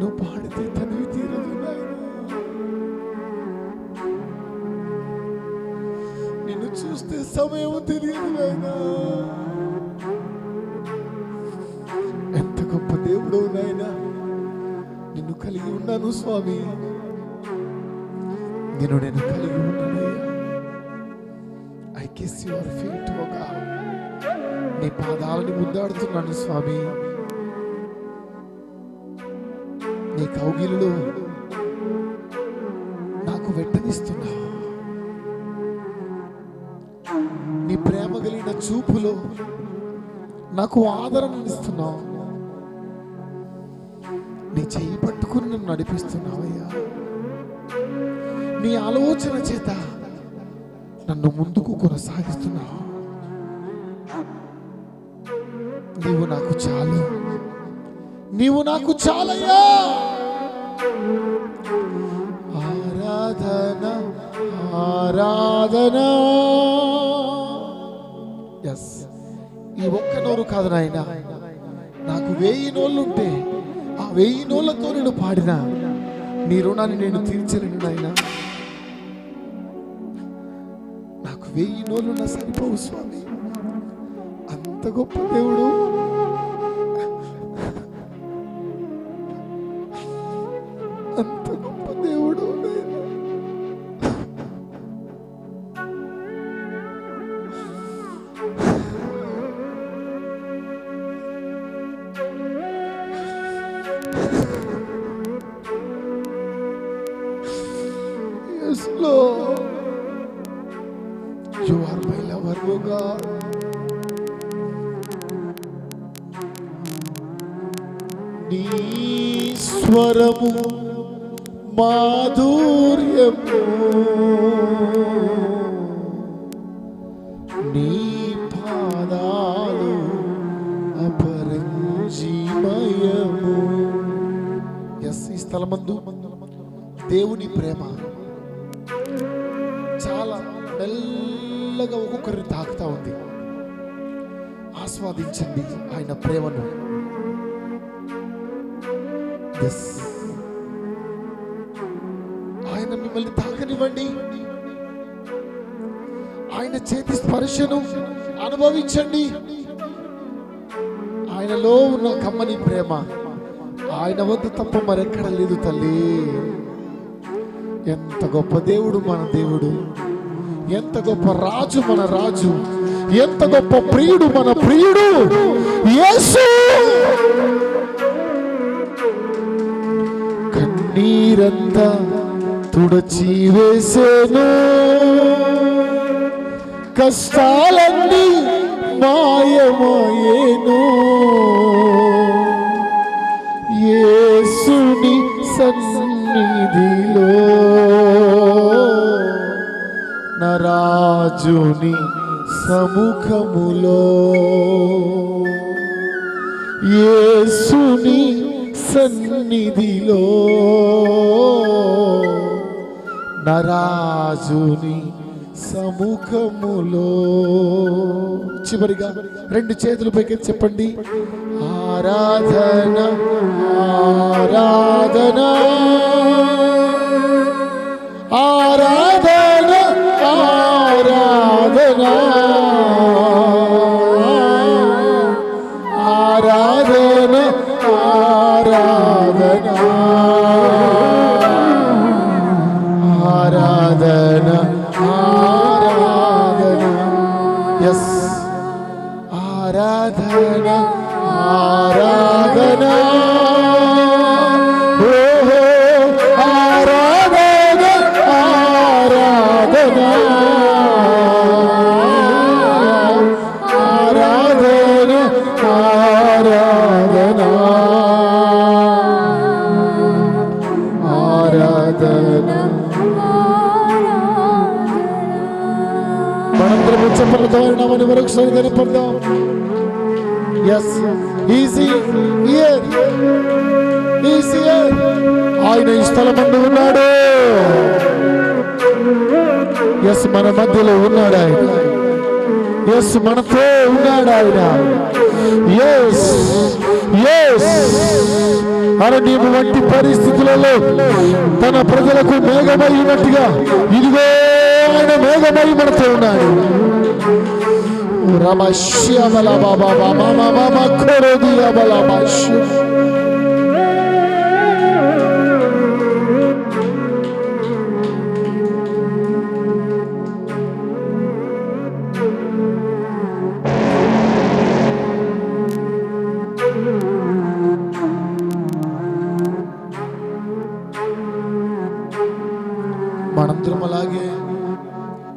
నిన్ను పాడితే తనివి తీరదు నిన్ను చూస్తే సమయం తెలియదు నాయనా. ఎంత గొప్ప దేవుడు నాయనా. నిన్ను కలిగి ఉన్నాను స్వామి. నేను నేను కలిగి ఉన్నాను ఐ కిస్ యువర్ ఫీట్ ఒక నీ పాదాలని ముందాడుతున్నాను స్వామి. నీ కౌగిలిలో నాకు వెట్టనిస్తున్నావు నీ ప్రేమ కలిగిన చూపులో నాకు ఆదరణనిస్తున్నావు నీ చెయ్యి పట్టుకుని నన్ను నడిపిస్తున్నావయ్యా. నీ ఆలోచన చేత నన్ను ముందుకు కొనసాగిస్తున్నావు. నీవు నాకు చాలు. నీవు నాకు చాలయ్యా! ఆరాధన ఆరాధన. ఎస్ ఈ ఒక్క నోరు కాదు నాయన. నాకు వెయ్యి నోళ్ళుంటే ఆ వెయ్యి నోళ్ళతో నేను పాడిన. నీ రుణాన్ని నేను తీర్చలేను నాయన. నాకు వెయ్యి నోళ్ళున్నా సరిపోవు స్వామి. అంత గొప్ప దేవుడు. అంత గొప్ప దేవుడు నాయనా. Yes, Lord. You are my lover, O God. నీ స్వరము మాధుర్యము. నీ పాదాలు అపరంజీమయము. ఎస్ ఈ స్థలమందు దేవుని ప్రేమ చాలా మెల్లగా ఒక్కొక్కరిని తాకుతా ఉంది. ఆస్వాదించండి ఆయన ప్రేమను. Yes. ఆయన మిమ్మల్ని తాకనివ్వండి. ఆయన చేతి స్పర్శను అనుభవించండి. ఆయనలో ఉన్న కమ్మని ప్రేమ ఆయన వద్ద తప్ప మరెక్కడ లేదు తల్లి. ఎంత గొప్ప దేవుడు మన దేవుడు. ఎంత గొప్ప రాజు మన రాజు. ఎంత గొప్ప ప్రియుడు మన ప్రియుడు. యేసు! కన్నీరంతా తుడచి వేసేను. కష్టాలన్నీ మాయమాయేను యేసుని సన్నిధిలో నరాజుని సముఖములో యేసుని సన్నిధిలో నరాజుని సముఖములో. చివరిగా రెండు చేతులు పైకి చెప్పండి. ఆరాధన ఆరాధన ఆరాధన. ఆరాధన ఆరాధన. ఆరాధన ఆరాధన. ആരാധന ആരാധന. ആരാധന. ആരാധന ആരാധന. ആരാധന ആരാധന. പണത്തിൽ ఎస్ ఈజీ ఇయర్ ఈజీ ఆయన ఈ స్థలమందు ఉన్నాడు. ఎస్ మన మధ్యలో ఉన్నాడు ఆయన. ఎస్ మనతో ఉన్నాడు ఆయన. ఎస్ ఎస్ అరణ్యము వంటి పరిస్థితులలో తన ప్రజలకు మేఘమయ్యినట్టుగా ఇదిగో ఆయన మేఘమై మనతో ఉన్నాడు. Ramashia Bala Baba Baba Baba Koro Dia Bala Bashia.